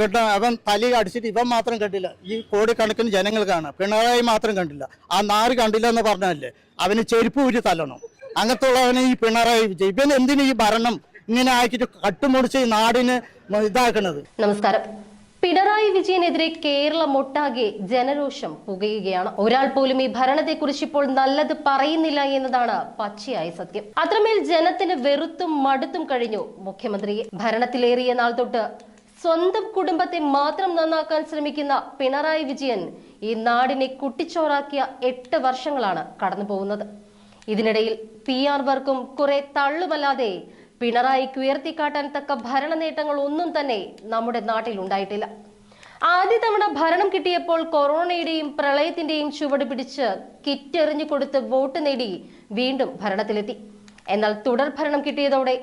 കേട്ടോ അവൻ തലി അടിച്ചിട്ട് ഇവൻ മാത്രം കണ്ടില്ല. ഈ കോടിക്കണക്കിന് ജനങ്ങൾ കാണാം പിണറായി മാത്രം കണ്ടില്ല. ആ നാറ് കണ്ടില്ല എന്ന് പറഞ്ഞല്ലേ അവന് ചെരുപ്പ് ഊരി തല്ലണം. അങ്ങനത്തുള്ളവനെ ഈ പിണറായി വിജയ്. ഇവൻ എന്തിനു ഈ ഭരണം ഇങ്ങനെ ആക്കിയിട്ട് കട്ടുമുടിച്ച് ഈ നാടിന് ഇതാക്കണത്? നമസ്കാരം. പിണറായി വിജയനെതിരെ കേരളം ഒട്ടാകെ ജനരോഷം പുകയുകയാണ്. ഒരാൾ പോലും ഈ ഭരണത്തെക്കുറിച്ച് ഇപ്പോൾ നല്ലത് പറയുന്നില്ല എന്നതാണ് പച്ചയായ സത്യം. അത്രമേൽ ജനത്തിന് വെറുത്തും മടുത്തും കഴിഞ്ഞു മുഖ്യമന്ത്രിയെ. ഭരണത്തിലേറിയ നാൾ തൊട്ട് സ്വന്തം കുടുംബത്തെ മാത്രം നന്നാക്കാൻ ശ്രമിക്കുന്ന പിണറായി വിജയൻ ഈ നാടിനെ കുട്ടിച്ചോറാക്കിയ എട്ട് വർഷങ്ങളാണ് കടന്നു പോകുന്നത്. ഇതിനിടയിൽ പി ആർ വർക്കും കുറെ തള്ളുമല്ലാതെ പിണറായിക്ക് ഉയർത്തിക്കാട്ടാൻ തക്ക ഭരണ നേട്ടങ്ങൾ ഒന്നും തന്നെ നമ്മുടെ നാട്ടിൽ ഉണ്ടായിട്ടില്ല ആദ്യ തവണ ഭരണം കിട്ടിയപ്പോൾ കൊറോണയുടെയും പ്രളയത്തിന്റെയും ചുവട് പിടിച്ച് കിറ്റെറിഞ്ഞു കൊടുത്ത് വോട്ട് നേടി വീണ്ടും ഭരണത്തിലെത്തി. എന്നാൽ തുടർ ഭരണം കിട്ടിയതോടെ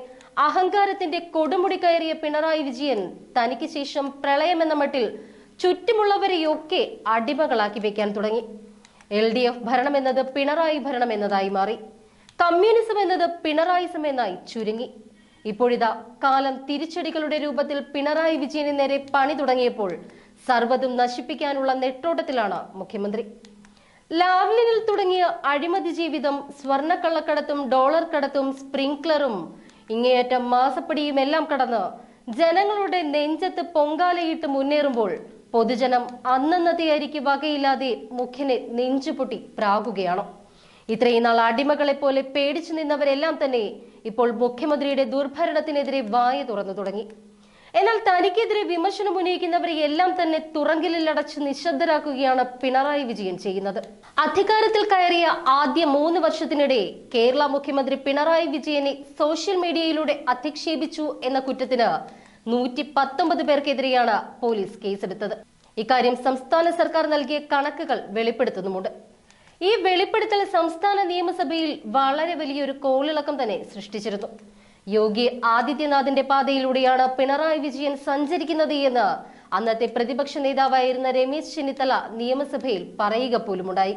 അഹങ്കാരത്തിന്റെ കൊടുമുടി കയറിയ പിണറായി വിജയൻ തനിക്ക് ശേഷം പ്രളയമെന്ന മട്ടിൽ ചുറ്റുമുള്ളവരെയൊക്കെ അടിമകളാക്കി വെക്കാൻ തുടങ്ങി. എൽ ഡി എഫ് ഭരണം എന്നത് പിണറായി ഭരണം എന്നതായി മാറി. കമ്മ്യൂണിസം എന്നത് പിണറായിസം എന്നായി ചുരുങ്ങി. ഇപ്പോഴിതാ കാലം തിരിച്ചടികളുടെ രൂപത്തിൽ പിണറായി വിജയന് നേരെ പണി തുടങ്ങിയപ്പോൾ സർവതും നശിപ്പിക്കാനുള്ള നെട്ടോട്ടത്തിലാണ് മുഖ്യമന്ത്രി. ലാവ്ലിനിൽ തുടങ്ങിയ അഴിമതി ജീവിതം സ്വർണക്കള്ളക്കടത്തും ഡോളർ കടത്തും സ്പ്രിംക്ലറും ഇങ്ങേയറ്റം മാസപ്പടിയും എല്ലാം കടന്ന് ജനങ്ങളുടെ നെഞ്ചത്ത് പൊങ്കാലയിട്ട് മുന്നേറുമ്പോൾ പൊതുജനം അന്നന്നത്തെ അരിക്ക് വകയില്ലാതെ മുഖ്യനെ നെഞ്ചുപൊട്ടി പ്രാകുകയാണ്. ഇത്രയും നാൾ അടിമകളെ പോലെ പേടിച്ചു നിന്നവരെല്ലാം തന്നെ ഇപ്പോൾ മുഖ്യമന്ത്രിയുടെ ദുർഭരണത്തിനെതിരെ വായ തുറന്നു തുടങ്ങി. എന്നാൽ തനിക്കെതിരെ വിമർശനം ഉന്നയിക്കുന്നവരെ എല്ലാം തന്നെ തുറങ്കിലിൽ അടച്ച് നിശബ്ദരാക്കുകയാണ് പിണറായി വിജയൻ ചെയ്യുന്നത്. അധികാരത്തിൽ കയറിയ ആദ്യ മൂന്ന് വർഷത്തിനിടെ കേരള മുഖ്യമന്ത്രി പിണറായി വിജയനെ സോഷ്യൽ മീഡിയയിലൂടെ അധിക്ഷേപിച്ചു എന്ന കുറ്റത്തിന് നൂറ്റി പത്തൊമ്പത് പേർക്കെതിരെയാണ് പോലീസ് കേസെടുത്തത്. ഇക്കാര്യം സംസ്ഥാന സർക്കാർ നൽകിയ കണക്കുകൾ വെളിപ്പെടുത്തുന്നുമുണ്ട്. ഈ വെളിപ്പെടുത്തൽ സംസ്ഥാന നിയമസഭയിൽ വളരെ വലിയൊരു കോളിളക്കം തന്നെ സൃഷ്ടിച്ചിരുന്നു. യോഗി ആദിത്യനാഥിന്റെ പാതയിലൂടെയാണ് പിണറായി വിജയൻ സഞ്ചരിക്കുന്നത് എന്ന് അന്നത്തെ പ്രതിപക്ഷ നേതാവായിരുന്ന രമേശ് ചെന്നിത്തല നിയമസഭയിൽ പറയുക പോലുമുണ്ടായി.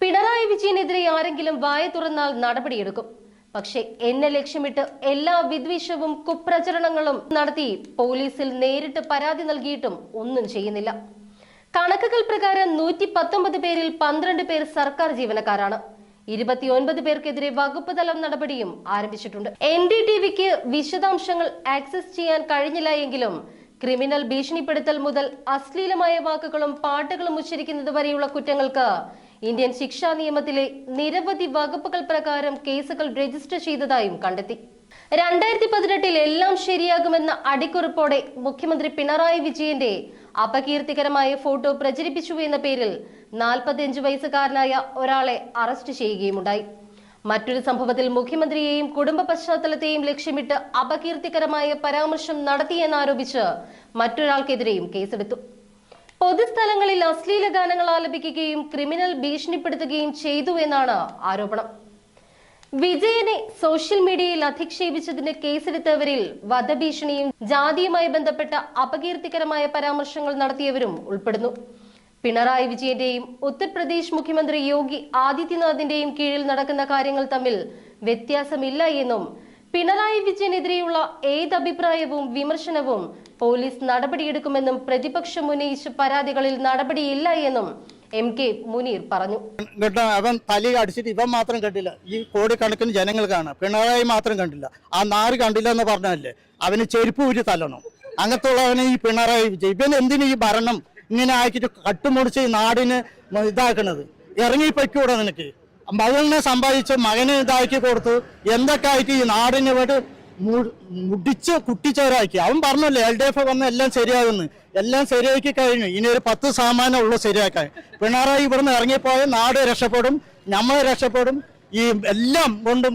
പിണറായി വിജയനെതിരെ ആരെങ്കിലും വായ തുറന്നാൽ നടപടിയെടുക്കും. പക്ഷെ എന്നെ ലക്ഷ്യമിട്ട് എല്ലാ വിദ്വേഷവും കുപ്രചരണങ്ങളും നടത്തി പോലീസിൽ നേരിട്ട് പരാതി നൽകിയിട്ടും ഒന്നും ചെയ്യുന്നില്ല. കണക്കുകൾ പ്രകാരം നൂറ്റി പത്തൊമ്പത് പേരിൽ പന്ത്രണ്ട് പേർ സർക്കാർ ജീവനക്കാരാണ്. ഇരുപത്തിയൊൻപത് പേർക്കെതിരെ വകുപ്പ് തലം നടപടിയും ആരംഭിച്ചിട്ടുണ്ട്. എൻ ഡി ടി വിക്ക് വിശദാംശങ്ങൾ ആക്സസ് ചെയ്യാൻ കഴിഞ്ഞില്ല എങ്കിലും ക്രിമിനൽ ഭീഷണിപ്പെടുത്തൽ മുതൽ അശ്ലീലമായ വാക്കുകളും പാട്ടുകളും ഉച്ചരിക്കുന്നത് വരെയുള്ള കുറ്റങ്ങൾക്ക് ഇന്ത്യൻ ശിക്ഷാ നിയമത്തിലെ നിരവധി വകുപ്പുകൾ പ്രകാരം കേസുകൾ രജിസ്റ്റർ ചെയ്തതായും കണ്ടെത്തി. രണ്ടായിരത്തി പതിനെട്ടിൽ എല്ലാം ശരിയാകുമെന്ന അടിക്കുറിപ്പോടെ മുഖ്യമന്ത്രി പിണറായി വിജയന്റെ അപകീർത്തികരമായ ഫോട്ടോ പ്രചരിപ്പിച്ചു എന്ന പേരിൽ നാൽപ്പത്തിയഞ്ച് വയസ്സുകാരനായ ഒരാളെ അറസ്റ്റ് ചെയ്യുകയുമുണ്ടായി. മറ്റൊരു സംഭവത്തിൽ മുഖ്യമന്ത്രിയെയും കുടുംബ പശ്ചാത്തലത്തെയും ലക്ഷ്യമിട്ട് അപകീർത്തികരമായ പരാമർശം നടത്തിയെന്നാരോപിച്ച് മറ്റൊരാൾക്കെതിരെയും കേസെടുത്തു. പൊതുസ്ഥലങ്ങളിൽ അശ്ലീല ഗാനങ്ങൾ ആലപിക്കുകയും ക്രിമിനൽ ഭീഷണിപ്പെടുത്തുകയും ചെയ്തു എന്നാണ് ആരോപണം. വിജയനെ സോഷ്യൽ മീഡിയയിൽ അധിക്ഷേപിച്ചതിന് കേസെടുത്തവരിൽ വധഭീഷണിയും ജാതിയുമായി ബന്ധപ്പെട്ട അപകീർത്തികരമായ പരാമർശങ്ങൾ നടത്തിയവരും ഉൾപ്പെടുന്നു. പിണറായി വിജയന്റെയും ഉത്തർപ്രദേശ് മുഖ്യമന്ത്രി യോഗി ആദിത്യനാഥിന്റെയും കീഴിൽ നടക്കുന്ന കാര്യങ്ങൾ തമ്മിൽ വ്യത്യാസമില്ല എന്നും പിണറായി വിജയനെതിരെയുള്ള ഏത് അഭിപ്രായവും വിമർശനവും പോലീസ് നടപടിയെടുക്കുമെന്നും പ്രതിപക്ഷം ഉന്നയിച്ച പരാതികളിൽ നടപടിയില്ല എന്നും എം കെ മുനീർ പറഞ്ഞു. അവൻ തലി അടിച്ചിട്ട് ഇവൻ മാത്രം കണ്ടില്ല. ഈ കോടിക്കണക്കിന് ജനങ്ങൾ കാണാം. പിണറായി മാത്രം കണ്ടില്ല. ആ നാറ് കണ്ടില്ല എന്ന് പറഞ്ഞല്ലേ അവന് ചെരുപ്പ് ഊരി തല്ലണം. അങ്ങനത്തുള്ളവനെ ഈ പിണറായി വിജയ് ഇവൻ എന്തിനു ഈ ഭരണം ഇങ്ങനെ ആക്കിയിട്ട് കട്ടുമുടിച്ച് നാടിന് ഇതാക്കണത്. ഇറങ്ങി പൊയ്ക്കൂടെ നിനക്ക്. മകനെ സമ്പാദിച്ച് മകനെ ഇതാക്കി കൊടുത്തു എന്തൊക്കെ ആയിട്ട് ഈ നാടിന് വേണ്ടി മുടിച്ച് കുട്ടിച്ചവരാക്കി അവൻ പറഞ്ഞല്ലേ എൽ ഡി എഫ് വന്ന എല്ലാം ശരിയാകുന്നു. എല്ലാം ശരിയാക്കി കഴിഞ്ഞു. ഇനി ഒരു പത്ത് ശതമാനം ഉള്ളു ശരിയാക്കാൻ. പിണറായി ഇവിടുന്ന് ഇറങ്ങിപ്പോയ നാട് രക്ഷപ്പെടും നമ്മൾ രക്ഷപ്പെടും ഈ എല്ലാം കൊണ്ടും